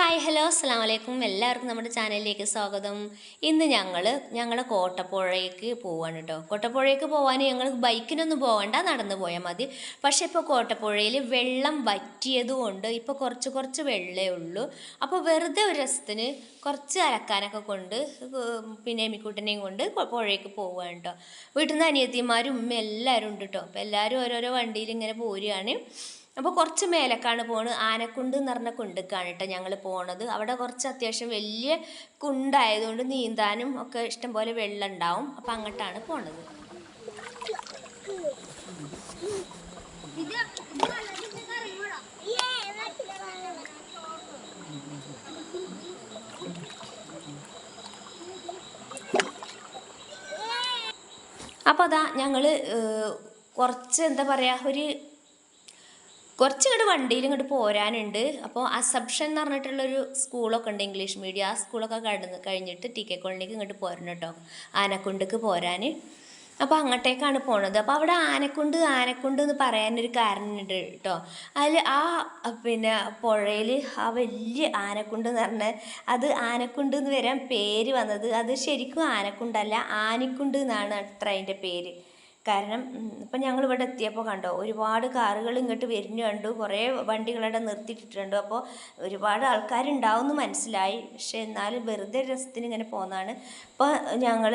Hi hello അസ്സാം വലൈക്കും എല്ലാവർക്കും നമ്മുടെ ചാനലിലേക്ക് സ്വാഗതം. ഇന്ന് ഞങ്ങൾ ഞങ്ങളുടെ കോട്ടപ്പുഴയ്ക്ക് പോവാണ് കേട്ടോ കോട്ടപ്പുഴയ്ക്ക് പോകാൻ ഞങ്ങൾ ബൈക്കിനൊന്നും പോകണ്ട നടന്നു പോയാൽ മതി. പക്ഷേ ഇപ്പോൾ കോട്ടപ്പുഴയിൽ വെള്ളം വറ്റിയതുകൊണ്ട് ഇപ്പോൾ കുറച്ച് കുറച്ച് വെള്ളമേ ഉള്ളൂ. അപ്പോൾ വെറുതെ ഒരു രസത്തിന് കുറച്ച് അലക്കാനൊക്കെ കൊണ്ട് പിന്നെ എമിക്കുട്ടനെയും കൊണ്ട് പുഴയ്ക്ക് പോവുകയാണ് കേട്ടോ വീട്ടിൽ നിന്ന് അനിയത്തിമാരും ഉമ്മ എല്ലാവരും ഉണ്ട് കേട്ടോ അപ്പോൾ എല്ലാവരും ഓരോരോ വണ്ടിയിൽ ഇങ്ങനെ പോരുകയാണ്. അപ്പോൾ കുറച്ച് മേലക്കാണ് പോണ് ആനക്കുണ്ട് എന്ന് പറഞ്ഞ കുണ്ടക്കാണ് കേട്ടോ ഞങ്ങൾ പോണത്. അവിടെ കുറച്ച് അത്യാവശ്യം വലിയ കുണ്ടായതുകൊണ്ട് നീന്താനും ഒക്കെ ഇഷ്ടംപോലെ വെള്ളം ഉണ്ടാവും അപ്പം അങ്ങോട്ടാണ് പോണത്. അപ്പോൾ അതാ ഞങ്ങൾ കുറച്ച് എന്താ പറയുക ഒരു കുറച്ച് ഇങ്ങോട്ട് വണ്ടിയിൽ ഇങ്ങോട്ട് പോരാനുണ്ട്. അപ്പോൾ അസപ്ഷൻ എന്ന് പറഞ്ഞിട്ടുള്ളൊരു സ്കൂളൊക്കെ ഉണ്ട് ഇംഗ്ലീഷ് മീഡിയം. ആ സ്കൂളൊക്കെ കടന്ന് കഴിഞ്ഞിട്ട് ടി കെ കോളനിക്ക് ഇങ്ങോട്ട് പോരണം കേട്ടോ ആനക്കുണ്ടക്ക് പോരാൻ അപ്പോൾ അങ്ങോട്ടേക്കാണ് പോണത്. അപ്പോൾ അവിടെ ആനക്കുണ്ട് ആനക്കുണ്ട് എന്ന് പറയാനൊരു കാരണമുണ്ട് കേട്ടോ അതിൽ ആ പിന്നെ പുഴയിൽ ആ വലിയ ആനക്കുണ്ട് എന്ന് പറഞ്ഞാൽ അത് ആനക്കുണ്ട് എന്ന് വരാൻ പേര് വന്നത്. അത് ശരിക്കും ആനക്കുണ്ടല്ല ആനിക്കുണ്ട് എന്നാണ് ട്രെയിനിന്റെ പേര്. കാരണം ഇപ്പം ഞങ്ങൾ ഇവിടെ എത്തിയപ്പോൾ കണ്ടോ ഒരുപാട് കാറുകൾ ഇങ്ങോട്ട് വരുന്നു കണ്ടു കുറേ വണ്ടികളവിടെ നിർത്തിയിട്ടിട്ടുണ്ട്. അപ്പോൾ ഒരുപാട് ആൾക്കാരുണ്ടാവും എന്ന് മനസ്സിലായി. പക്ഷേ എന്നാലും വെറുതെ രസത്തിന് ഇങ്ങനെ പോകുന്നതാണ് അപ്പോൾ ഞങ്ങൾ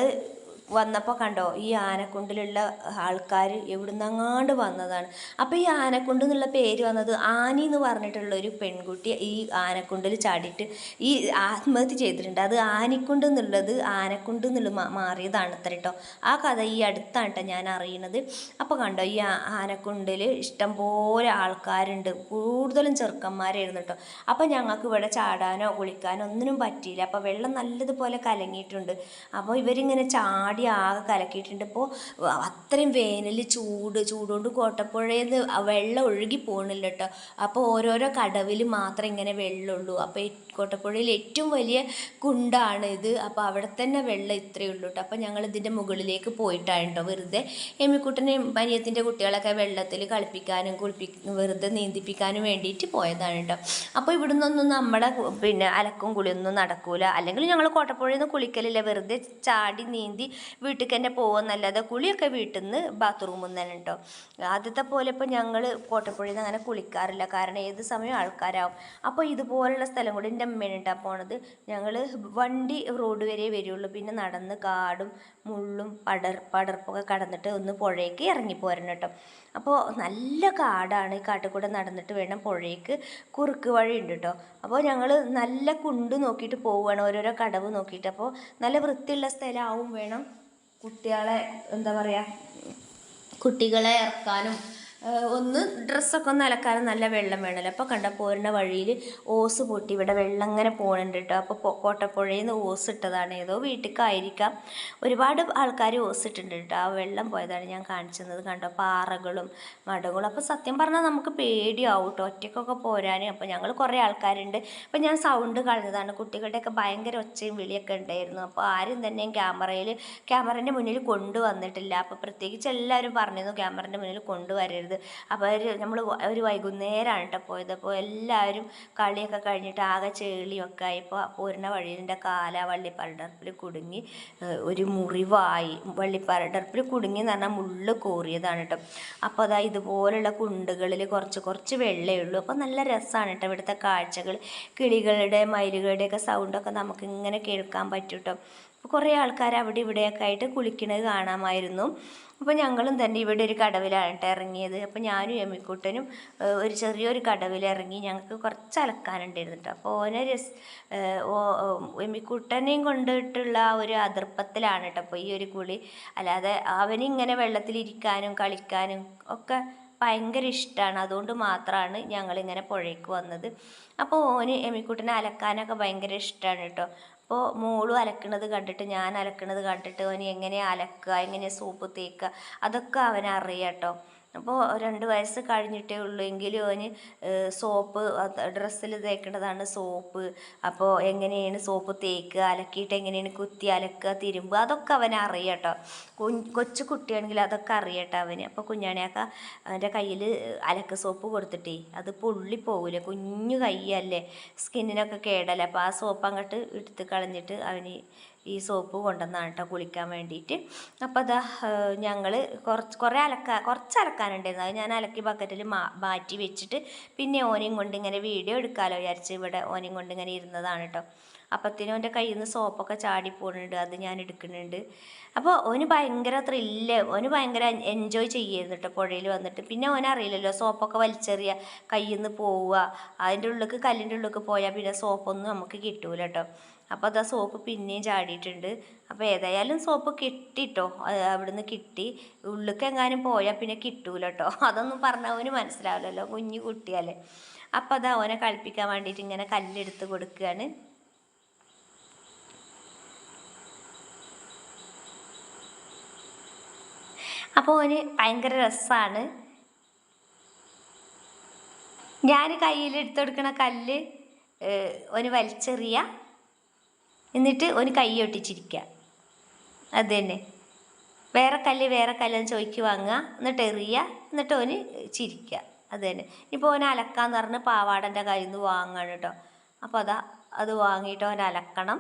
വന്നപ്പോൾ കണ്ടോ ഈ ആനക്കുണ്ടിലുള്ള ആൾക്കാർ എവിടുന്നങ്ങാണ്ട് വന്നതാണ്. അപ്പോൾ ഈ ആനക്കുണ്ട് എന്നുള്ള പേര് വന്നത് ആനി എന്ന് പറഞ്ഞിട്ടുള്ള ഒരു പെൺകുട്ടി ഈ ആനക്കുണ്ടിൽ ചാടിയിട്ട് ഈ ആത്മഹത്യ ചെയ്തിട്ടുണ്ട്. അത് ആനിക്കുണ്ട് എന്നുള്ളത് ആനക്കുണ്ട് എന്നുള്ള മാറിയതാണ് അത്ര കേട്ടോ ആ കഥ ഈ അടുത്താണ് കേട്ടോ ഞാൻ അറിയുന്നത് അപ്പോൾ കണ്ടോ ഈ ആനക്കുണ്ടിൽ ഇഷ്ടംപോലെ ആൾക്കാരുണ്ട്. കൂടുതലും ചെറുക്കന്മാരായിരുന്നു കേട്ടോ അപ്പോൾ ഞങ്ങൾക്ക് ഇവിടെ ചാടാനോ കുളിക്കാനോ ഒന്നിനും പറ്റിയില്ല. അപ്പോൾ വെള്ളം നല്ലതുപോലെ കലങ്ങിയിട്ടുണ്ട്. അപ്പോൾ ഇവരിങ്ങനെ ചാടി ആകെ കലക്കിയിട്ടുണ്ട്. ഇപ്പോൾ അത്രയും വേനൽ ചൂട് ചൂടുകൊണ്ട് കോട്ടപ്പുഴയിൽ നിന്ന് വെള്ളം ഒഴുകി പോകണില്ല കേട്ടോ അപ്പോൾ ഓരോരോ കടവിൽ മാത്രം ഇങ്ങനെ വെള്ളമുള്ളൂ അപ്പോൾ കോട്ടപ്പുഴയിൽ ഏറ്റവും വലിയ കുണ്ടാണ് ഇത്. അപ്പോൾ അവിടെ തന്നെ വെള്ളം ഇത്രയേ ഉള്ളൂ കേട്ടോ അപ്പോൾ ഞങ്ങൾ ഇതിന്റെ മുകളിലേക്ക് പോയിട്ടാണ് കേട്ടോ വെറുതെ. എമ്മിക്കുട്ടനെയും പനിയത്തിന്റെ കുട്ടികളൊക്കെ വെള്ളത്തിൽ കളിപ്പിക്കാനും കുളിപ്പി വെറുതെ നീന്തിപ്പിക്കാനും വേണ്ടിയിട്ട് പോയതാണ് കേട്ടോ അപ്പോൾ ഇവിടുന്നൊന്നും നമ്മുടെ പിന്നെ അലക്കും കുളിയൊന്നും നടക്കൂല. അല്ലെങ്കിൽ ഞങ്ങൾ കോട്ടപ്പുഴയിൽ നിന്ന് കുളിക്കലില്ല. വെറുതെ ചാടി നീന്തി വീട്ടിൽ തന്നെ പോകുന്നല്ലാതെ കുളിയൊക്കെ വീട്ടിൽ നിന്ന് ബാത്റൂമിൽ നിന്ന് തന്നെ കേട്ടോ ആദ്യത്തെ പോലെ ഇപ്പോൾ ഞങ്ങൾ കോട്ടപ്പുഴയിൽ നിന്ന് അങ്ങനെ കുളിക്കാറില്ല. കാരണം ഏത് സമയം ആൾക്കാരാവും. അപ്പോൾ ഇതുപോലുള്ള സ്ഥലം കൂടി എന്റെ അമ്മേനാണ് പോണത്. ഞങ്ങൾ വണ്ടി റോഡ് വരെ വരുള്ളൂ. പിന്നെ നടന്ന് കാടും മുള്ളും പടർ പടർപ്പൊക്കെ കടന്നിട്ട് ഒന്ന് പുഴയ്ക്ക് ഇറങ്ങി പോരണം കേട്ടോ അപ്പോൾ നല്ല കാടാണ് ഈ കാട്ടിൽ കൂടെ നടന്നിട്ട് വേണം പുഴയ്ക്ക് കുറുക്ക് വഴി ഉണ്ട് കേട്ടോ അപ്പോൾ ഞങ്ങൾ നല്ല കുണ്ട് നോക്കിയിട്ട് പോവുകയാണ് ഓരോരോ കടവ് നോക്കിയിട്ട്. അപ്പോൾ നല്ല വൃത്തിയുള്ള സ്ഥലമാവും വേണം കുട്ടികളെ എന്താ പറയുക കുട്ടികളെ ഇറക്കാനും ഒന്ന് ഡ്രസ്സൊക്കെ ഒന്ന് അലക്കാനും നല്ല വെള്ളം വേണമല്ലോ അപ്പോൾ കണ്ട പോരുന്ന വഴിയിൽ ഓസ് പൊട്ടി. ഇവിടെ വെള്ളം ഇങ്ങനെ പോകുന്നുണ്ട് കേട്ടോ അപ്പോൾ കോട്ടപ്പുഴയിൽ നിന്ന് ഓസ് ഇട്ടതാണ്. ഏതോ വീട്ടിലേക്കായിരിക്കാം ഒരുപാട് ആൾക്കാർ ഓസ് ഇട്ടിട്ടുണ്ട് കേട്ടോ ആ വെള്ളം പോയതാണ് ഞാൻ കാണിച്ചത്. കണ്ടോ പാറകളും മടകളും അപ്പോൾ സത്യം പറഞ്ഞാൽ നമുക്ക് പേടിയാവും കേട്ടോ ഒറ്റയ്ക്കൊക്കെ പോരാൻ അപ്പോൾ ഞങ്ങൾ കുറേ ആൾക്കാരുണ്ട്. അപ്പോൾ ഞാൻ സൗണ്ട് കളഞ്ഞതാണ്. കുട്ടികളുടെയൊക്കെ ഭയങ്കര ഒച്ചയും വിളിയൊക്കെ ഉണ്ടായിരുന്നു. അപ്പോൾ ആരും തന്നെ ക്യാമറയിൽ ക്യാമറേന്റെ മുന്നിൽ കൊണ്ടുവന്നിട്ടില്ല. അപ്പോൾ പ്രത്യേകിച്ച് എല്ലാവരും പറഞ്ഞിരുന്നു ക്യാമറേന്റെ മുന്നിൽ കൊണ്ടുവരരുത്. അപ്പോൾ അവർ നമ്മൾ ഒരു വൈകുന്നേരമാണ് കേട്ടോ പോയത്. അപ്പോൾ എല്ലാവരും കളിയൊക്കെ കഴിഞ്ഞിട്ട് ആകെ ചേളിയൊക്കെ ആയപ്പോൾ പോരുന്ന വഴിയിന്റെ കാല വള്ളിപ്പരടർപ്പിൽ കുടുങ്ങി ഒരു മുറിവായി. വള്ളിപ്പരടർപ്പിൽ കുടുങ്ങി എന്ന് പറഞ്ഞാൽ മുള്ള് കോറിയതാണ് കേട്ടോ അപ്പോൾ അതാ ഇതുപോലുള്ള കുണ്ടുകളിൽ കുറച്ച് കുറച്ച് വെള്ളമേ ഉള്ളൂ. അപ്പോൾ നല്ല രസമാണ് കേട്ടോ ഇവിടുത്തെ കാഴ്ചകൾ. കിളികളുടെ മയിലുകളുടെയൊക്കെ സൗണ്ടൊക്കെ നമുക്ക് ഇങ്ങനെ കേൾക്കാൻ പറ്റും കേട്ടോ അപ്പോൾ കുറേ ആൾക്കാർ അവിടെ ഇവിടെയൊക്കെ ആയിട്ട് കുളിക്കണത് കാണാമായിരുന്നു. അപ്പോൾ ഞങ്ങളും തന്നെ ഇവിടെ ഒരു കടവിലാണ് കേട്ടോ ഇറങ്ങിയത്. അപ്പോൾ ഞാനും എമ്മിക്കുട്ടനും ഒരു ചെറിയൊരു കടവിൽ ഇറങ്ങി ഞങ്ങൾക്ക് കുറച്ച് അലക്കാനുണ്ടായിരുന്നു കേട്ടോ അപ്പോൾ ഓനെ രസ് ഓ, എമ്മിക്കുട്ടനെയും കൊണ്ടിട്ടുള്ള ആ ഒരു അതിർപ്പത്തിലാണ് കേട്ടോ അപ്പോൾ ഈ ഒരു കുളി. അല്ലാതെ അവനിങ്ങനെ വെള്ളത്തിലിരിക്കാനും കളിക്കാനും ഒക്കെ ഭയങ്കര ഇഷ്ടമാണ് അതുകൊണ്ട് മാത്രമാണ് ഞങ്ങളിങ്ങനെ പുഴയ്ക്ക് വന്നത്. അപ്പോൾ ഓന് എമിക്കുട്ടനെ അലക്കാനൊക്കെ ഭയങ്കര ഇഷ്ടമാണ് കേട്ടോ. അപ്പോൾ മോളും അലക്കണത് കണ്ടിട്ട് ഞാൻ അലക്കണത് കണ്ടിട്ട് ഓന് എങ്ങനെ അലക്കുക എങ്ങനെ സോപ്പ് തേക്കുക അതൊക്കെ അവനറിയാം കേട്ടോ. അപ്പോൾ രണ്ട് വയസ്സ് കഴിഞ്ഞിട്ടേ ഉള്ളൂ. എങ്കിലും അവന് സോപ്പ് ഡ്രസ്സിൽ തേക്കേണ്ടതാണ് സോപ്പ്. അപ്പോൾ എങ്ങനെയാണ് സോപ്പ് തേക്കുക അലക്കിയിട്ട് എങ്ങനെയാണ് കുത്തി അലക്കുക തിരുമ്പുക അതൊക്കെ അവന് അറിയട്ടോ. കൊച്ചു കുട്ടിയാണെങ്കിൽ അതൊക്കെ അറിയട്ടോ അവന്. അപ്പോൾ കുഞ്ഞാണിയാക്ക അവന്റെ കയ്യിൽ അലക്ക് സോപ്പ് കൊടുത്തിട്ടേ അത് പൊള്ളി പോകില്ല കുഞ്ഞു കൈയല്ലേ സ്കിന്നിനൊക്കെ കേടല്ലേ. അപ്പോൾ ആ സോപ്പ് അങ്ങോട്ട് എടുത്ത് കളഞ്ഞിട്ട് അവന് ഈ സോപ്പ് കൊണ്ടുവന്നാണ് കേട്ടോ കുളിക്കാൻ വേണ്ടിയിട്ട് അപ്പോൾ അതാ ഞങ്ങൾ കുറച്ച് കുറേ അലക്കാൻ കുറച്ച് അലക്കാനുണ്ടായിരുന്നു. അത് ഞാൻ അലക്കി ബക്കറ്റിൽ മാ മാറ്റി വെച്ചിട്ട് പിന്നെ ഓനെയും കൊണ്ട് ഇങ്ങനെ വീഡിയോ എടുക്കാമല്ലോ വിചാരിച്ച് ഇവിടെ ഓനെയും കൊണ്ട് ഇങ്ങനെ ഇരുന്നതാണ് കേട്ടോ അപ്പത്തിനും എന്റെ കയ്യിൽ നിന്ന് സോപ്പൊക്കെ ചാടി പോകുന്നുണ്ട് അത് ഞാൻ എടുക്കുന്നുണ്ട്. അപ്പോൾ ഓന് ഭയങ്കര ത്രില്ല് ഓന് ഭയങ്കര എൻജോയ് ചെയ്യായിരുന്നു കേട്ടോ പുഴയിൽ വന്നിട്ട്. പിന്നെ ഓൻ അറിയില്ലല്ലോ സോപ്പൊക്കെ വലിച്ചെറിയ കയ്യിൽ നിന്ന് പോവുക അതിന്റെ ഉള്ളിലേക്ക് കല്ലിന്റെ ഉള്ളിലേക്ക് പോയാൽ പിന്നെ സോപ്പൊന്നും നമുക്ക് കിട്ടൂല കേട്ടോ അപ്പോൾ അത് ആ സോപ്പ് പിന്നെയും ചാടിയിട്ടുണ്ട്. അപ്പോൾ ഏതായാലും സോപ്പ് കിട്ടിട്ടോ? അവിടുന്ന് കിട്ടി. ഉള്ളിലേക്ക് എങ്ങാനും പോയാൽ പിന്നെ കിട്ടൂല കേട്ടോ അതൊന്നും പറഞ്ഞാൽ അവന് മനസ്സിലാവില്ലല്ലോ കുഞ്ഞു കുട്ടിയല്ലേ അപ്പോൾ അത് അവനെ കളിപ്പിക്കാൻ വേണ്ടിയിട്ട് ഇങ്ങനെ കല്ലെടുത്ത് കൊടുക്കുകയാണ് അപ്പോൾ അവന് ഭയങ്കര രസമാണ് ഞാൻ കയ്യിലെടുത്തെടുക്കണ കല്ല് ഓന് വലിച്ചെറിയ. എന്നിട്ട് ഒന്ന് കൈ ഒട്ടിച്ചിരിക്കുക അത് തന്നെ വേറെ കല്ല് വേറെ കല്ലെന്ന് ചോദിക്ക് വാങ്ങുക എന്നിട്ട് എറിയുക എന്നിട്ട് ഓന് ചിരിക്കുക അത് തന്നെ ഇപ്പോൾ ഓന് അലക്കാന്ന് പറഞ്ഞ് പാവാടന്റെ കയ്യിൽ നിന്ന് വാങ്ങണം കേട്ടോ അപ്പോൾ അതാ അത് വാങ്ങിയിട്ട് ഓൻ അലക്കണം.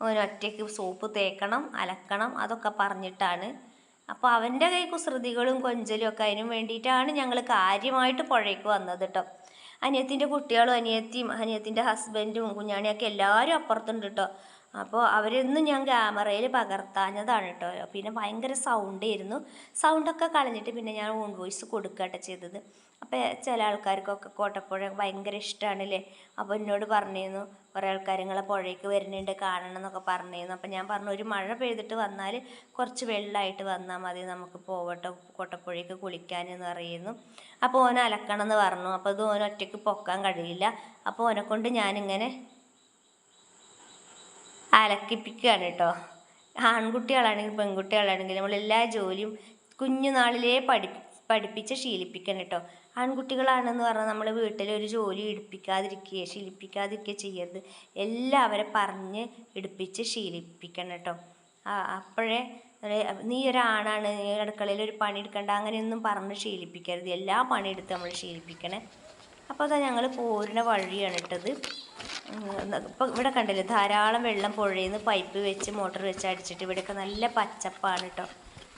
ഓൻ ഒറ്റയ്ക്ക് സോപ്പ് തേക്കണം അലക്കണം അതൊക്കെ പറഞ്ഞിട്ടാണ്. അപ്പോൾ അവന്റെ കൈ കുസൃതികളും കൊഞ്ചലും ഒക്കെ അതിനും വേണ്ടിയിട്ടാണ് ഞങ്ങൾ കാര്യമായിട്ട് പുഴയ്ക്ക് വന്നത് കേട്ടോ അനിയത്തിന്റെ കുട്ടികളും അനിയത്തിയും അനിയത്തിന്റെ ഹസ്ബൻഡും കുഞ്ഞാണിയൊക്കെ എല്ലാവരും അപ്പുറത്തുണ്ട് കേട്ടോ. അപ്പോൾ അവരൊന്നും ഞാൻ ക്യാമറയിൽ പകർത്താഞ്ഞതാണ് കേട്ടോ. പിന്നെ ഭയങ്കര സൗണ്ടായിരുന്നു സൗണ്ടൊക്കെ കളഞ്ഞിട്ട് പിന്നെ ഞാൻ ഓൺ വോയിസ് കൊടുക്കട്ടെ ചെയ്തത്. അപ്പോൾ ചില ആൾക്കാർക്കൊക്കെ കോട്ടപ്പുഴ ഭയങ്കര ഇഷ്ടമാണല്ലേ അപ്പോൾ എന്നോട് പറഞ്ഞിരുന്നു കുറേ ആൾക്കാർ നിങ്ങളെ പുഴയ്ക്ക് വരുന്നുണ്ട് കാണണം എന്നൊക്കെ പറഞ്ഞിരുന്നു. അപ്പോൾ ഞാൻ പറഞ്ഞു ഒരു മഴ പെയ്തിട്ട് വന്നാൽ കുറച്ച് വെള്ളമായിട്ട് വന്നാൽ മതി നമുക്ക് പോവട്ടെ കോട്ടപ്പുഴയ്ക്ക് കുളിക്കാനെന്ന് പറയുന്നു. അപ്പോൾ ഓൻ അലക്കണം എന്ന് പറഞ്ഞു. അപ്പോൾ ഇത് ഓൻ ഒറ്റയ്ക്ക് പൊക്കാൻ കഴിയില്ല. അപ്പോൾ ഓനെക്കൊണ്ട് കൊണ്ട് ഞാനിങ്ങനെ അലക്കിപ്പിക്കുകയാണ് കേട്ടോ ആൺകുട്ടികളാണെങ്കിലും പെൺകുട്ടികളാണെങ്കിലും നമ്മൾ എല്ലാ ജോലിയും കുഞ്ഞുനാളിലേ പഠി പഠിപ്പിച്ച് ശീലിപ്പിക്കണം കേട്ടോ ആൺകുട്ടികളാണെന്ന് പറഞ്ഞാൽ നമ്മൾ വീട്ടിൽ ഒരു ജോലി എടുപ്പിക്കാതിരിക്കുക ശീലിപ്പിക്കാതിരിക്കുക ചെയ്യരുത്. എല്ലാവരെ പറഞ്ഞ് എടുപ്പിച്ച് ശീലിപ്പിക്കണം കേട്ടോ. അപ്പോഴേ നീ ഒരാണാണ് നീ അടുക്കളയിൽ ഒരു പണി എടുക്കണ്ട അങ്ങനെയൊന്നും പറഞ്ഞ് ശീലിപ്പിക്കരുത്. എല്ലാ പണിയെടുത്ത് നമ്മൾ ശീലിപ്പിക്കണേ. അപ്പോൾ അതാ ഞങ്ങൾ പോരുന്ന വഴിയാണ് ഇട്ടത്. ഇപ്പോൾ ഇവിടെ കണ്ടില്ലേ ധാരാളം വെള്ളം പുഴയിൽ നിന്ന് പൈപ്പ് വെച്ച് മോട്ടർ വെച്ച് അടിച്ചിട്ട് ഇവിടെയൊക്കെ നല്ല പച്ചപ്പാണ് കേട്ടോ.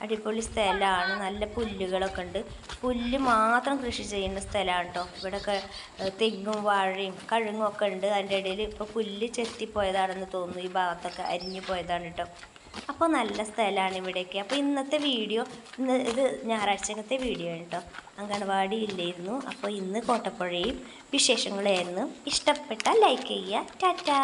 അടിപൊളി സ്ഥലമാണ് നല്ല പുല്ലുകളൊക്കെ ഉണ്ട്. പുല്ല് മാത്രം കൃഷി ചെയ്യുന്ന സ്ഥലമാണ് കേട്ടോ ഇവിടെയൊക്കെ തെങ്ങും വാഴയും കഴുങ്ങും ഒക്കെ ഉണ്ട്. അതിന്റെ ഇടയിൽ ഇപ്പോൾ പുല്ല് ചെത്തിപ്പോയതാണെന്ന് തോന്നുന്നു. ഈ ഭാഗത്തൊക്കെ അരിഞ്ഞു പോയതാണ് കേട്ടോ അപ്പോൾ നല്ല സ്ഥലമാണ് ഇവിടെയൊക്കെ അപ്പോൾ ഇന്നത്തെ വീഡിയോ ഇന്ന് ഇത് ഞായറാഴ്ചത്തെ വീഡിയോ ആണ് കേട്ടോ അങ്കണവാടി ഇല്ലായിരുന്നു. അപ്പോൾ ഇന്ന് കോട്ടപ്പുഴയും വിശേഷങ്ങളായിരുന്നു. ഇഷ്ടപ്പെട്ടാൽ ലൈക്ക് ചെയ്യുക. ടാറ്റാ!